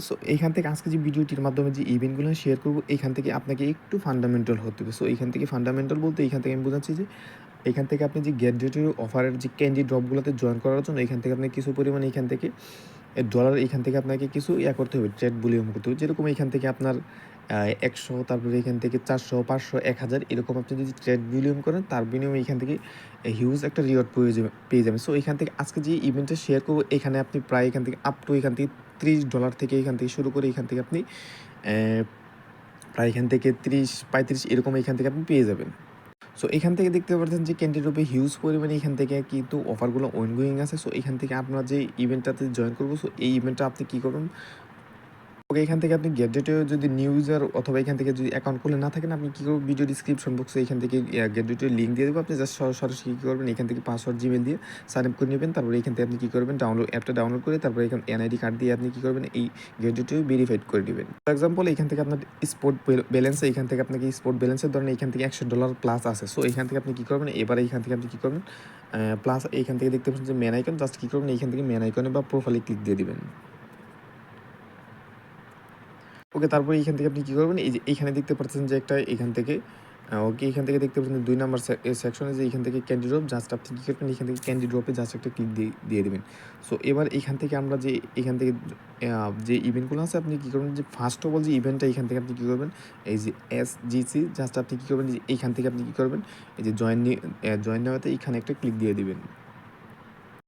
So এইখান থেকে আজকে যে ভিডিওটির মাধ্যমে যে ইভেন্টগুলো শেয়ার করব এখান থেকে আপনাকে একটু ফান্ডামেন্টাল হতে হবে সো এইখান থেকে ফান্ডামেন্টাল বলতে এইখান থেকে আমি বোঝাচ্ছি যে এখান থেকে আপনি যে গেট ডেটের অফারের যে ক্যান্ডি ড্রপগুলোতে জয়েন করার জন্য এখান থেকে আপনি কিছু পরিমাণে এখান থেকে ডলার এখান থেকে আপনাকে কিছু ইয়া করতে হবে ট্রেড বুলিয়ম করতে হবে যেরকম এখান থেকে আপনার একশো তারপরে এখান থেকে চারশো পাঁচশো এক হাজার এরকম আপনি যদি ট্রেড বিলিয়ম করেন তার বিনিময়ে এখান থেকে হিউজ একটা রিওয়ার্ড পেয়ে যাবে পেয়ে যাবেন সো এখান থেকে আজকে যে ইভেন্টটা শেয়ার করব এখানে আপনি প্রায় এখান থেকে আপ টু এখান থেকে ত্রিশ ডলার থেকে এখান থেকে শুরু করে এখান থেকে আপনি প্রায় এখান থেকে ত্রিশ, পঁয়ত্রিশ এরকম এখান থেকে আপনি পেয়ে যাবেন। সো এখান থেকে দেখতে পাচ্ছেন যে ক্যান্ডি রূপে হিউজ পরিমাণে এখান থেকে কিন্তু অফারগুলো অনগোয়িং আছে। সো এখান থেকে আপনার যে ইভেন্টটাতে জয়েন করব সো এই ইভেন্টটা আপনি কী করবেন ওকে এখান থেকে আপনি গ্যাডেটে যদি নিউ ইউজার অথবা এখান থেকে যদি অ্যাকাউন্ট খুলে না থাকেন আপনি কী করবেন ভিডিও ডিসক্রিপশন বক্সে এখান থেকে গ্যাডেটের লিঙ্ক দিয়ে দেবো আপনি জাস্ট সরাসরি কী করবেন এখান থেকে পাসওয়ার্ড জিমেল দিয়ে সাইন আপ করে নেবেন তারপরে এখান থেকে আপনি কী করবেন ডাউনলোড অ্যাপটা ডাউনলোড করে তারপরে এখানে এনআইডি কার্ড দিয়ে আপনি কী করবেন এই গ্যাডেটে ভেরিফাইড করে নেবেন ফর এক্সাম্পল এখান থেকে আপনার স্পোর্ট ব্যালেন্স এখান থেকে আপনাকে স্পোর্ট ব্যালেন্সের ধরেন এখান থেকে একশো ডলার প্লাস আছে সো এখান থেকে আপনি কী করবেন এবারে এখান থেকে আপনি কী করবেন প্লাস এইখান থেকে দেখতে পাচ্ছেন যে ম্যান আইকন জাস্ট কী করবেন এইখান থেকে ম্যান আইকনে বা প্রোফাইলে ক্লিক দিয়ে দিবেন ওকে তারপরে এইখান থেকে আপনি কী করবেন? এই যে এইখানে দেখতে পাচ্ছেন যে একটা এখান থেকে ওকে এখান থেকে দেখতে পাচ্ছেন দুই নাম্বার সেকশনে যে এখান থেকে ক্যান্ডি ড্রপ জাস্ট আপনি কী করবেন? এখান থেকে ক্যান্ডি ড্রপে জাস্ট একটা ক্লিক দিয়ে দিয়ে দেবেন। সো এবার এখান থেকে আমরা যে এখান থেকে যে ইভেন্টগুলো আছে, আপনি কী করবেন? যে ফার্স্ট অফ অল যে ইভেন্টটা এখান থেকে আপনি কী করবেন? এই যে এস জিসি জাস্ট আপনি কী করবেন? যে এইখান থেকে আপনি কী করবেন? এই যে জয়েন জয়েন নেওয়াতে এখানে একটা ক্লিক দিয়ে দিবেন।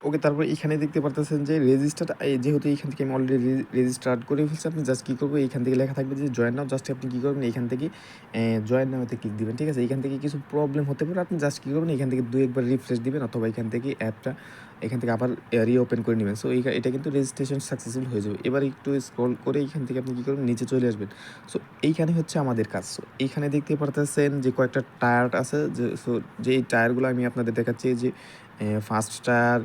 ওকে তারপর এখানে দেখতে পারতেছেন যে রেজিস্টার যেহেতু এখান থেকে আমি অলরেডি রেজিস্টার করে ফেলছি, আপনি জাস্ট কী করব? এখান থেকে লেখা থাকবে যে জয়েন নাও জাস্ট আপনি কী করবেন? এখান থেকে জয়েন নাওতে ক্লিক দেবেন, ঠিক আছে? এখান থেকে কিছু প্রবলেম হতে পারে, আপনি জাস্ট কী করবেন? এখান থেকে দু একবার রিফ্রেশ দেবেন, অথবা এখান থেকে অ্যাপটা এখান থেকে আবার রিওপেন করে নেবেন। সো এটা কিন্তু রেজিস্ট্রেশন সাকসেসফুল হয়ে যাবে। এবার একটু স্ক্রল করে এইখান থেকে আপনি কী করবেন? নিচে চলে আসবেন। সো এইখানে হচ্ছে আমাদের কাজ। সো এইখানে দেখতে পারতেছেন যে কয়েকটা টায়ার আছে যে সো যে এই টায়ারগুলো আমি আপনাদের দেখাচ্ছি, যে first tier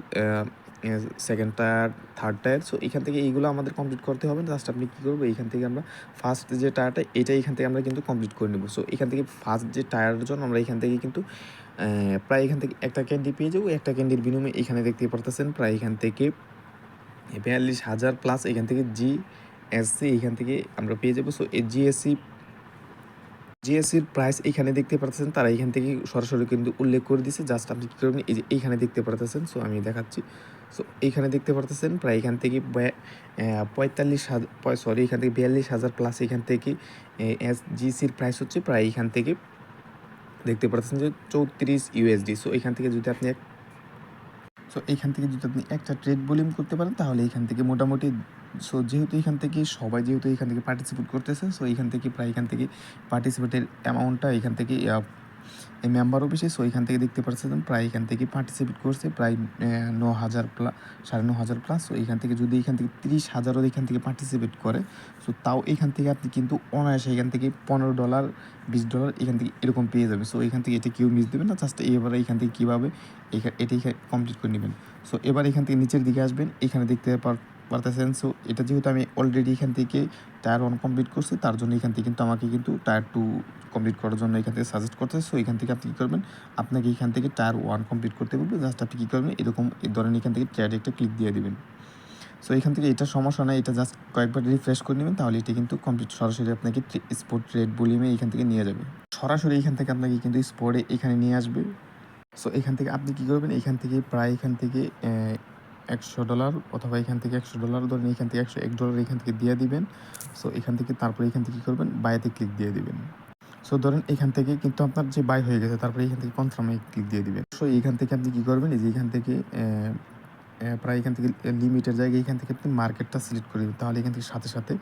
second tier third tier. So এখান থেকে এইগুলো আমাদের কমপ্লিট করতে হবে। জাস্ট আপনি কী করব এখান থেকে আমরা ফার্স্ট যে টায়ারটা, এটা এখান থেকে আমরা কিন্তু কমপ্লিট করে নেব। সো এখান থেকে ফার্স্ট যে টায়ারের জন্য আমরা এখান থেকে কিন্তু প্রায় এখান থেকে একটা ক্যান্ডি পেয়ে যাব। একটা ক্যান্ডির বিনিময়ে এখানে দেখতে পারতেছেন, প্রায় এখান থেকে বিয়াল্লিশ হাজার প্লাস এখান থেকে জি এসসি এখান থেকে আমরা পেয়ে যাব। সো এই জিএসসি জিএসসির প্রাইস এখানে দেখতে পারতেছেন, তারা এখান থেকে সরাসরি কিন্তু উল্লেখ করে দিছে। জাস্ট আপনি কী করবেন, এই যে এইখানে দেখতে পারতেছেন সো আমি দেখাচ্ছি। সো এইখানে দেখতে পারতেছেন, প্রায় এখান থেকে পঁয়তাল্লিশ হাজার সরি এখান থেকে বিয়াল্লিশ হাজার প্লাস এখান থেকে এস জিসির প্রাইস হচ্ছে, প্রায় এখান থেকে দেখতে পাচ্ছেন যে চৌত্রিশ ইউএসডি সো এখান থেকে যদি আপনি এক সো এখান থেকে যদি আপনি একটা ট্রেড ভলিউম করতে পারেন, তাহলে এখান থেকে মোটামুটি সো যেহেতু এখান থেকে, সবাই যেহেতু এখান থেকে পার্টিসিপেট করতেছে সো এখান থেকে প্রায় এখান থেকে পার্টিসিপেটের অ্যামাউন্টটা এখান থেকে এই মেম্বার অফিসে সো এখান থেকে দেখতে পাচ্ছেন প্রায় এখান থেকে পার্টিসিপেট করছে প্রায় ন হাজার প্লাস সাড়ে ন হাজার প্লাস সো এখান থেকে যদি এখান থেকে তিরিশ হাজারও এখান থেকে পার্টিসিপেট করে সো তাও এখান থেকে আপনি কিন্তু অনায়াসে এখান থেকে পনেরো ডলার বিশ ডলার এখান থেকে এরকম পেয়ে যাবেন সো এখান থেকে এটা কেউ মিস দেবেন না জাস্ট এবারে এখান থেকে কীভাবে এটাই কমপ্লিট করে নেবেন সো এবার এখান থেকে নিচের দিকে আসবেন এখানে দেখতে পার পারতেছেন সো এটা যেহেতু আমি অলরেডি এখান থেকে টায়ার ওয়ান কমপ্লিট করছি তার জন্য এখান থেকে কিন্তু আমাকে কিন্তু টায়ার টু কমপ্লিট করার জন্য এখান থেকে সাজেস্ট করতেছে সো এখান থেকে আপনি কী করবেন আপনাকে এখান থেকে টায়ার ওয়ান কমপ্লিট করতে বলবে জাস্ট আপনি কী করবেন এরকম ধরেন এখান থেকে ট্যাড একটা ক্লিক দিয়ে দেবেন সো এখান থেকে এটা সমস্যা নয় এটা জাস্ট কয়েকবার রিফ্রেশ করে নেবেন তাহলে এটা কিন্তু কমপ্লিট সরাসরি আপনাকে স্পোর্ট রেড বলিমে এখান থেকে নিয়ে যাবে সরাসরি এখান থেকে আপনাকে কিন্তু স্পোর্টে এখানে নিয়ে আসবে সো এখান থেকে আপনি কী করবেন এখান থেকে প্রায় এখান থেকে একশো ডলার অথবা এখান থেকে একশো ডলার ধরেন এখান থেকে একশো এক ডলার এখান থেকে দিয়ে দিবেন সো এখান থেকে তারপরে এখান থেকে কী করবেন বাইতে ক্লিক দিয়ে দিবেন সো ধরেন এখান থেকে কিন্তু আপনার যে বাই হয়ে গেছে তারপরে এখান থেকে কনফার্মে ক্লিক দিয়ে দিবেন সো এখান থেকে আপনি কী করবেন এই যে এখান থেকে প্রায় এখান থেকে লিমিটের জায়গায় এখান থেকে আপনি মার্কেটটা সিলেক্ট করে দেবেন তাহলে এখান থেকে সাথে সাথে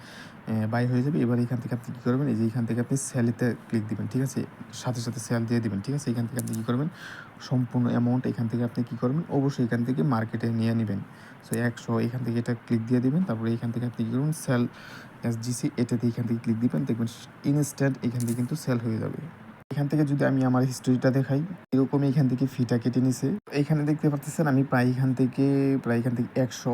বাই হয়ে যাবে এবার এখান থেকে আপনি কী করবেন এই যে এখান থেকে আপনি স্যালিতে ক্লিক দিবেন ঠিক আছে সাথে সাথে সেল দিয়ে দিবেন ঠিক আছে এখান থেকে আপনি কী করবেন সম্পূর্ণ অ্যামাউন্ট এখান থেকে আপনি কী করবেন অবশ্যই এখান থেকে মার্কেটে নিয়ে নেবেন সো একশো এখান থেকে এটা ক্লিক দিয়ে দিবেন তারপরে এখান থেকে আপনি কী করবেন সেল এস জিসি এটাতে এখান থেকে ক্লিক দিবেন দেখবেন ইনস্ট্যান্ট এখান থেকে কিন্তু সেল হয়ে যাবে এখান থেকে যদি আমি আমার হিস্টোরিটা দেখাই এরকমই এখান থেকে ফিটা কেটে নিছে এখানে দেখতে পাচ্ছেন আমি প্রায় এখান থেকে প্রায় এখান থেকে একশো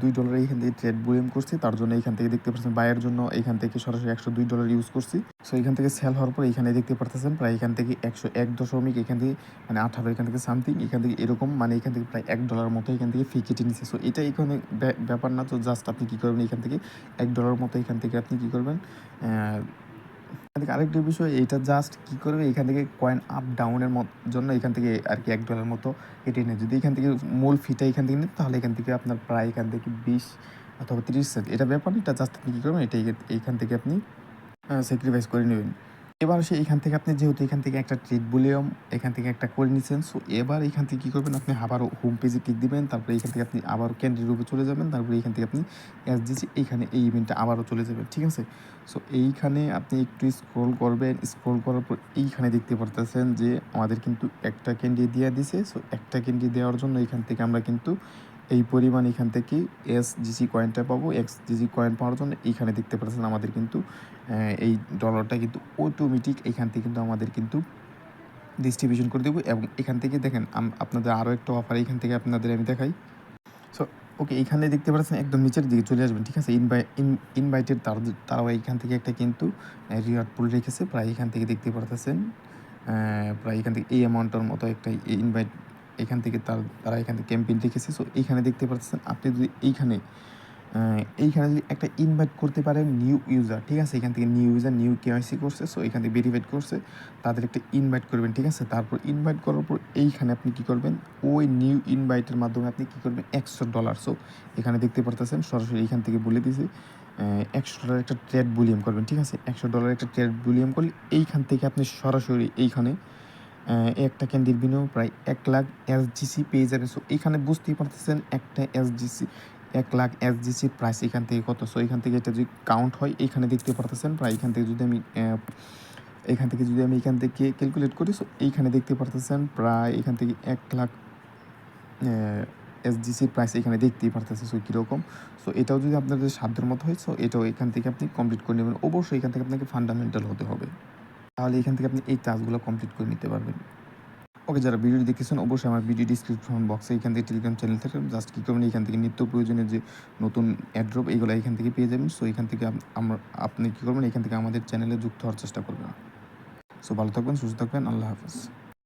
দুই ডলার এখান থেকে ট্রেড বুলিম করছি তার জন্য এখান থেকে দেখতে পাচ্ছেন বায়ের জন্য এখান থেকে সরাসরি একশো দুই ডলার ইউজ করছি সো এখান থেকে সেল হওয়ার পর এখানে দেখতে পাচ্ছেন প্রায় এখান থেকে একশো এক দশমিক এখান থেকে মানে আঠারো এখান থেকে সামথিং এখান থেকে এরকম মানে এখান থেকে প্রায় এক ডলার মতো এখান থেকে ফি কেটে নিচ্ছে সো এটা এখানে ব্যা- ব্যাপার না তো জাস্ট আপনি কী করবেন এখান থেকে এক ডলার মতো এখান থেকে আপনি কী করবেন আরেকটা বিষয় এটা জাস্ট কি করবে? এখান থেকে কয়েন আপ ডাউনের জন্য এখান থেকে আর কি এক ডলার মতো কেটে নেয়, যদি এখান থেকে মূল ফিটা এখান থেকে নেন, তাহলে এখান থেকে আপনার প্রায় এখান থেকে বিশ অথবা তিরিশ সেন্ট এটা ব্যাপার এটা জাস্ট আপনি কী করবেন এটা এখান থেকে আপনি স্যাক্রিফাইস করে নেবেন। এবার সে এখান থেকে আপনি যেহেতু এখান থেকে একটা ট্রিট বলিউম এখান থেকে একটা করে নিচ্ছেন সো এবার এখান থেকে কী করবেন? আপনি আবারও হোম পেজে ক্লিক দিবেন, তারপরে এখান থেকে আপনি আবার ক্যান্ডি রূপে চলে যাবেন, তারপরে এখান থেকে আপনি এস এসডিসি এইখানে এই ইভেন্টটা আবারও চলে যাবেন, ঠিক আছে? সো এইখানে আপনি একটু স্ক্রল করবেন স্ক্রল করার পর এইখানে দেখতে পারতেছেন যে আমাদের কিন্তু একটা ক্যান্ডি দিয়ে দিছে সো একটা ক্যান্ডি দেওয়ার জন্য এখান থেকে আমরা কিন্তু এই পরিমাণ এখান থেকে এস জিসি কয়েনটা পাবো। এক্স জিসি কয়েন পাওয়ার জন্য এইখানে দেখতে পাচ্ছেন আমাদের কিন্তু এই ডলারটা কিন্তু অটোমেটিক এখান থেকে কিন্তু আমাদের কিন্তু ডিস্ট্রিবিউশন করে দেবো এবং এখান থেকে দেখেন আপনাদের আরও একটা অফার এখান থেকে আপনাদের আমি দেখাই। সো ওকে এখানে দেখতে পাচ্ছেন একদম নিচের দিকে চলে আসবেন, ঠিক আছে? ইনভাই ইনভাইটেড তার, তারাও এখান থেকে একটা কিন্তু রিওয়ার্ড পুল রেখেছে। প্রায় এখান থেকে দেখতে পারতেছেন প্রায় এখান থেকে এই অ্যামাউন্টের মতো একটা ইনভাইট এখান থেকে তার, তারা এখান থেকে ক্যাম্পেইন রেখেছে সো এইখানে দেখতে পাচ্ছেন আপনি যদি এইখানে এইখানে যদি একটা ইনভাইট করতে পারেন নিউ ইউজার ঠিক আছে? এখান থেকে নিউ ইউজার নিউ কেওয়াইসি করছে সো এখান থেকে ভেরিফাইড করছে, তাদের একটা ইনভাইট করবেন, ঠিক আছে? তারপর ইনভাইট করার পর এইখানে আপনি কি করবেন? ওই নিউ ইনভাইটের মাধ্যমে আপনি কি করবেন? একশো ডলার সো এখানে দেখতে পারতেছেন, সরাসরি এখান থেকে বলে দিয়েছে একশো ডলার একটা ট্রেড বুলিয়াম করবেন, ঠিক আছে? একশো ডলার একটা ট্রেড বুলিয়াম করলে এইখান থেকে আপনি সরাসরি এইখানে একটা ক্যান্ডির বিনিয়োগ প্রায় এক লাখ এসজিসি পেয়ে যাবে। সো এখানে বুঝতেই পারতেছেন, একটা এসজিসি এক লাখ এসজিসির প্রাইস এখান থেকে কত? সো এখান থেকে এটা যদি কাউন্ট হয়, এখানে দেখতে পারতেছেন, প্রায় এখান থেকে যদি আমি এখান থেকে যদি আমি এখান থেকে ক্যালকুলেট করি সো এইখানে দেখতে পারতেছেন, প্রায় এখান থেকে এক লাখ এসজিসির প্রাইস এখানে দেখতেই পারতেছে সো কীরকম? সো এটাও যদি আপনাদের সাধ্যের মতো হয় সো এটাও এখান থেকে আপনি কমপ্লিট করে নেবেন। অবশ্যই এখান থেকে আপনাকে ফান্ডামেন্টাল হতে হবে। তাহলে এখান থেকে আপনি এই টাস্কগুলো কমপ্লিট করে নিতে পারবেন। ওকে যারা ভিডিও দেখেছেন, অবশ্যই আমার ভিডিও ডিসক্রিপশন বক্সে এখান থেকে টেলিগ্রাম চ্যানেল থেকে জাস্ট কী করবেন। এখান থেকে নিত্য প্রয়োজনীয় যে নতুন অ্যাড্রপ এইগুলো এখান থেকে পেয়ে যাবেন। সো এখান থেকে আমরা আপনি কী করবেন? এখান থেকে আমাদের চ্যানেলে যুক্ত হওয়ার চেষ্টা করবেন। সো ভালো থাকবেন, সুস্থ থাকবেন, আল্লাহ হাফেজ।